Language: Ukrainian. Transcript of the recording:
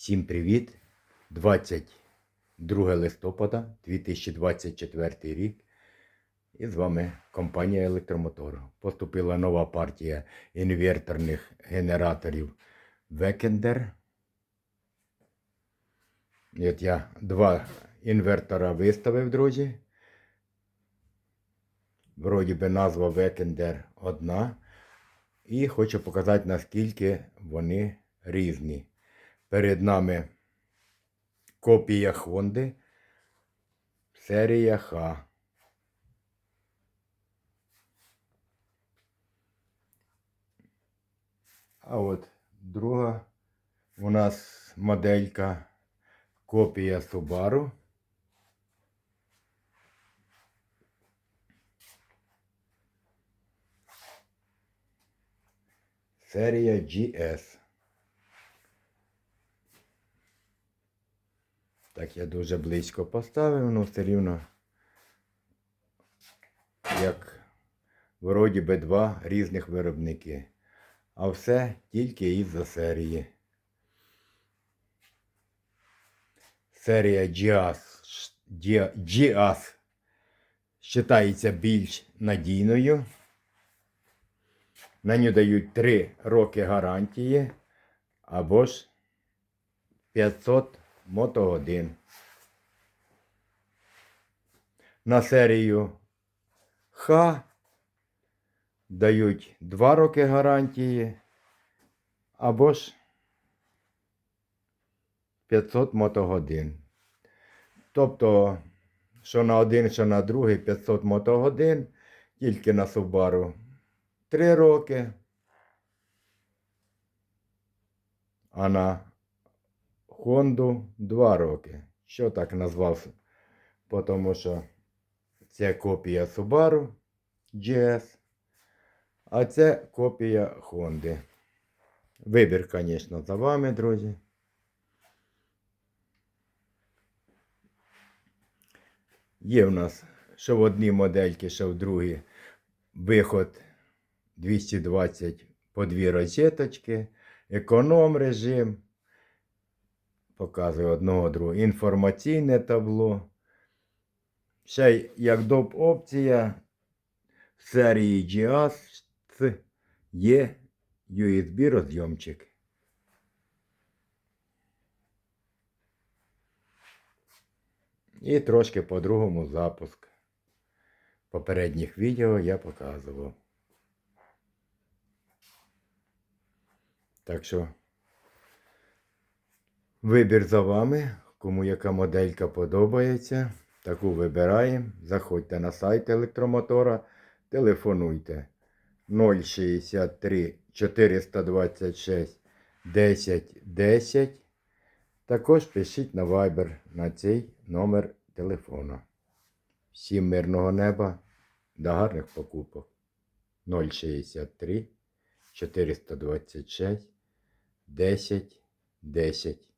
Всім привіт! 22 листопада 2024 рік. І з вами компанія Електромотор. Поступила нова партія інверторних генераторів Векендер. От я два інвертора виставив, друзі. Вроді би назва Векендер одна. І хочу показати, наскільки вони різні. Перед нами копія Хонди, серія Х. А от друга у нас моделька копія Subaru. Серія GS. Так, я дуже близько поставив, але все рівно, як вроді би два різних виробники. А все тільки із-за серії. Серія GIAS, GIAS вважається більш надійною. На нього дають 3 роки гарантії або ж 500 мотогодин. На серію Х дають 2 роки гарантії або ж 500 мотогодин. Тобто, що на один, що на другий 500 мотогодин, тільки на Subaru 3 роки, а на Хонду 2 роки. Що так назвав? Тому що це копія Subaru GS, а це копія Хонди. Вибір, звісно, за вами, друзі. Є в нас що в одній модельки, що в другій виход 220 по дві розеточки, економ режим. Показую одного другого. Інформаційне табло. Ще як доп опція в серії GIAS є USB розйомчик. І трошки по-другому запуск. Попередніх відео я показував. Так що вибір за вами. Кому яка моделька подобається, таку вибираємо. Заходьте на сайт електромотора, телефонуйте 063 426 10 10. Також пишіть на Viber на цей номер телефона. Всім мирного неба, до гарних покупок. 063 426 10 10